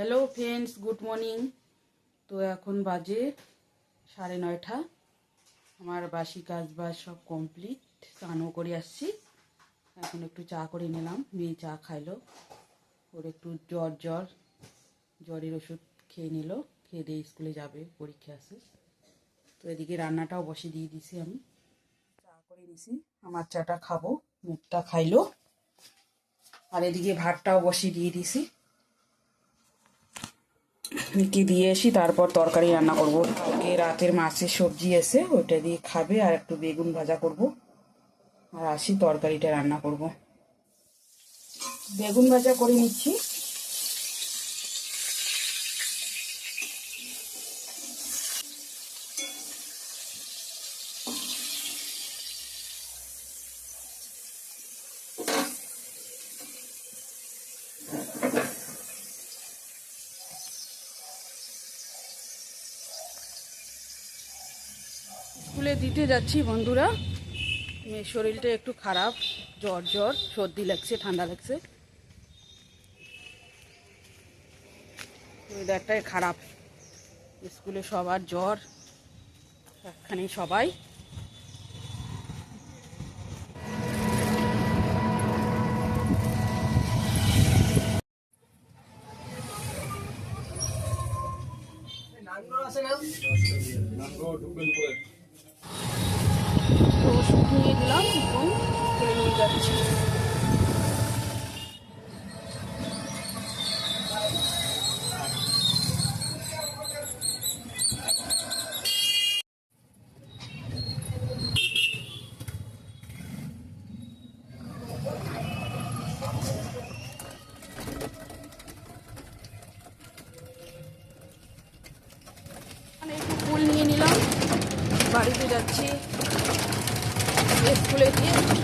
Hello friends good morning তো এখন বাজে সাড়ে নয়টা। আমার বাসি কাজ বাজ সব কমপ্লিট স্নানও করে আসছি। এখন একটু চা করে নিলাম। মেয়ে চা খাইলো। ওর একটু জ্বর জ্বর। জ্বরের ওষুধ খেয়ে নিল। খেয়ে দিয়ে স্কুলে যাবে। পরীক্ষা আছে। তো এদিকে রান্নাটাও বসে দিয়ে দিছি আমি। চা করে নিছি। আমার চাটা খাব। মুখটা খাইলো। আর এদিকে ভাতটাও বসিয়ে দিয়ে দিছি। কি দিয়ে এসি তারপর তরকারি রান্না করব। কালকে রাতের মাছের সবজি এসে ওইটা দিয়ে খাবে আর একটু বেগুন ভাজা করব। আর আসি তরকারিটা রান্না করব। বেগুন ভাজা করে নিচ্ছি। স্কুলে দিতে যাচ্ছি বন্ধুরা। মেয়ের শরীরটা একটু খারাপ, জ্বর জ্বর, সর্দি লাগছে, ঠান্ডা লাগছে। ওয়েদারটাই খারাপ। স্কুলে সবার জ্বর, একখানে সবাই। ওষুধ নিয়ে দিলাম এবং নিয়ে যাচ্ছি মানে একটু ফুল নিয়ে নিলাম বাড়িতে যাচ্ছি স্কুলে গিয়ে বাস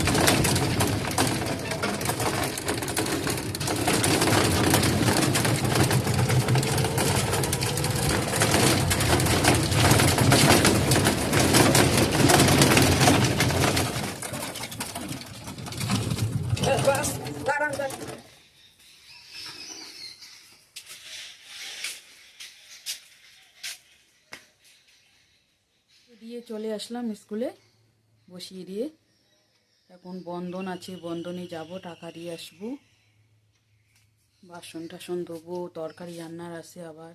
দাঁড়ান দাঁড়ান দিয়ে চলে আসলাম স্কুলে, বসিয়ে দিয়ে। এখন বন্ধন আছে, বন্ধনে যাব, টাকা দিয়ে আসব। বাসন টাসন ধোবো, তরকারি রান্নার আছে আবার।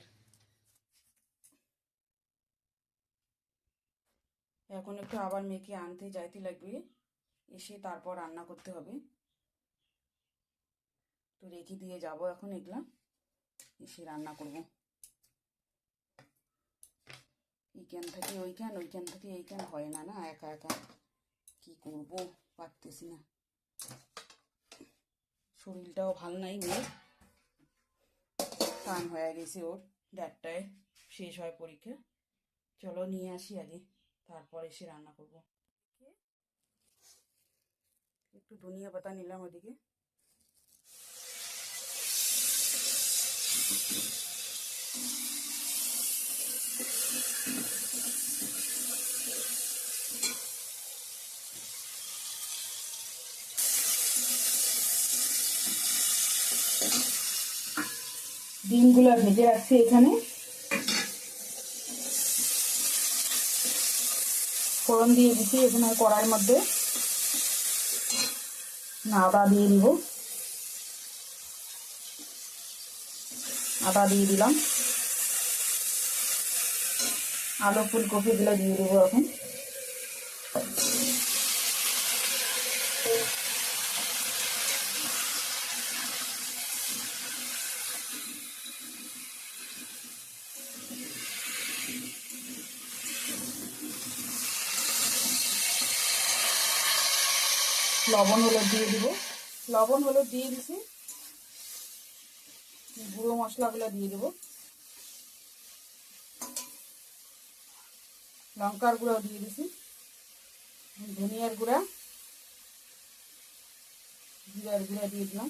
এখন একটু আবার মেয়েকে আনতে যাইতে লাগবে, এসে তারপর রান্না করতে হবে। তো রেখে দিয়ে যাব এখন এগুলা। এসে রান্না করব। এইখান থেকে ওইখান ওইখান থেকে এইখান হয় না না, একা একা। কি করব? পারতেছি না। শরীরটাও ভালো নাই মেয়ে টান হয়ে গেছে ওর, দেড়টায় শেষ হয় পরীক্ষা। চলো নিয়ে আসি আগে, তারপর এসে রান্না করব। একটু ধনিয়া পাতা নিলাম ওদিকে। ডিমগুলো ভেজে রাখছি এখানে। ফোড়ন দিয়ে দিচ্ছি এখানে কড়াইয়ের মধ্যে। আদা দিয়ে দিব। আদা দিয়ে দিলাম। আলু ফুলকপিগুলো দিয়ে দেবো এখন। লবণ হলুদ দিয়ে দিব। লবণ হলুদ দিয়ে দিছি। গুঁড়ো মশলাগুলো দিয়ে দেবো। লঙ্কার গুঁড়াও দিয়ে দিছি। ধনিয়ার গুঁড়া, জিরার গুঁড়া দিয়ে দিলাম।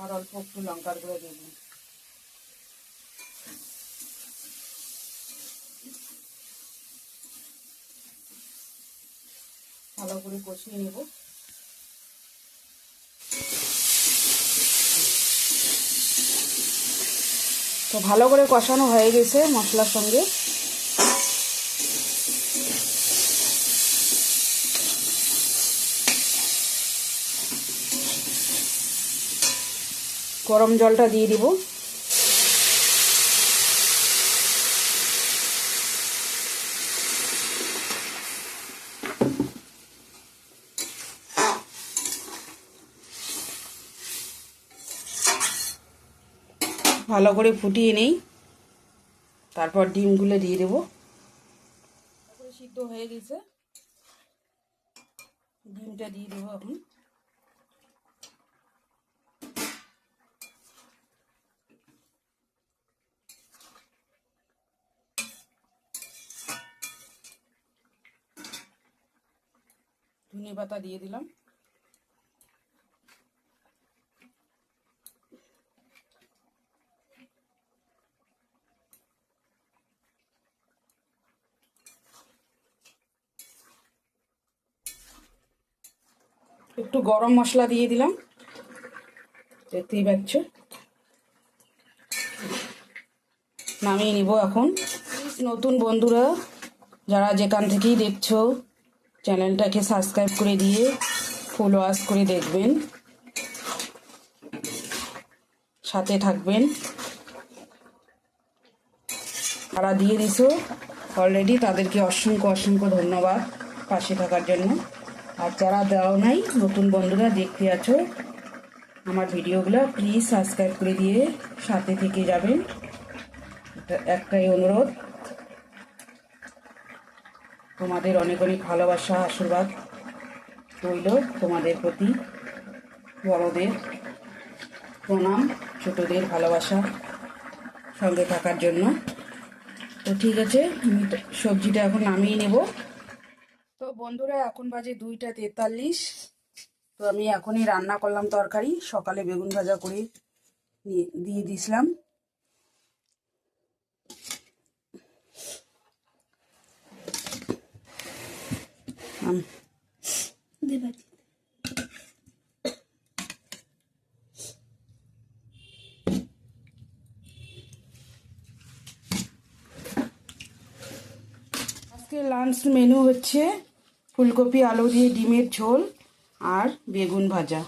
আর অল্প একটু লঙ্কার গুঁড়া দিয়ে দিলাম। ভালো করে কষিয়ে নেব। তো ভালো করে কষানো হয়ে গেছে মশলার সঙ্গে। গরম জলটা দিয়ে দিব। ভালো করে ফুটিয়ে নেই। তারপর ডিমগুলো দিয়ে দেবো। সিদ্ধ হয়ে গেছে। ডিমটা দিয়ে দেবো এখন। ধনে পাতা দিয়ে দিলাম। একটু গরম মশলা দিয়ে দিলাম। দেখতেই পাচ্ছ? নামিয়ে নিব এখন। নতুন বন্ধুরা, যারা যেখান থেকেই দেখছ, চ্যানেলটাকে সাবস্ক্রাইব করে দিয়ে ফলো আস করে দেখবেন। সাথে থাকবেন। তারা দিয়ে দিছো অলরেডি তাদেরকে অসংখ্য অসংখ্য ধন্যবাদ পাশে থাকার জন্য। আর যারা দেওয়া নাই, নতুন বন্ধুরা দেখতে আছো আমার ভিডিওগুলো প্লিজ সাবস্ক্রাইব করে দিয়ে সাথে থেকে যাবেন। একটাই অনুরোধ। তোমাদের অনেক অনেক ভালোবাসা, আশীর্বাদ রইল তোমাদের প্রতি। বড়দের প্রণাম, ছোটদের ভালোবাসা সঙ্গে থাকার জন্য। তো ঠিক আছে, আমি সবজিটা এখন নামিয়ে নেব। বন্ধুরা, এখন বাজে দুইটা তেতাল্লিশ। তো আমি এখনই রান্না করলাম তরকারি। সকালে বেগুন ভাজা করে দিয়ে দিয়েছিলাম লাঞ্চ মেনু হচ্ছে ফুলকপি, আলু দিয়ে ডিমের ঝোল আর বেগুন ভাজা।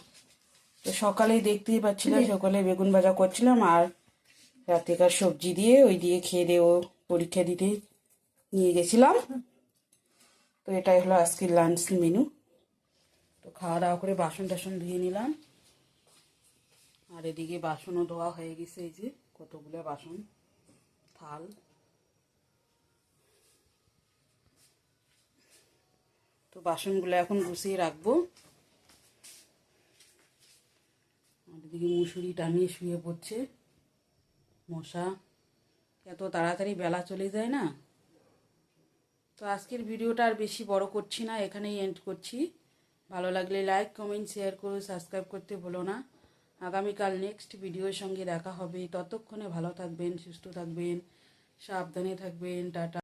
তো সকালেই দেখতেই পাচ্ছিলাম, সকালে বেগুন ভাজা করছিলাম আর রাতেকার সবজি দিয়ে ওই দিয়ে খেয়ে দিয়ে পরীক্ষা দিতে নিয়ে গেছিলাম। তো এটাই হলো আজকের লাঞ্চ মেনু তো খাওয়া দাওয়া করে বাসন টাসন ধুয়ে নিলাম। আর এদিকে বাসনও ধোয়া হয়ে গেছে, এই যে কতগুলো বাসন, থাল। তো বাসনগুলো এখন গুছিয়ে রাখব। এদিকে মুসুরি টানিয়ে শুয়ে পড়ছে। মশা। এত তাড়াতাড়ি বেলা চলে যায় না। তো আজকের ভিডিওটা আর বেশি বড় করছি না, এখানেই এন্ড করছি। ভালো লাগলে লাইক কমেন্ট শেয়ার করো সাবস্ক্রাইব করতে ভুলো না। আগামীকাল নেক্সট ভিডিওর সঙ্গে দেখা হবে। ততক্ষণে ভালো থাকবেন, সুস্থ থাকবেন, সাবধানে থাকবেন, টাটা।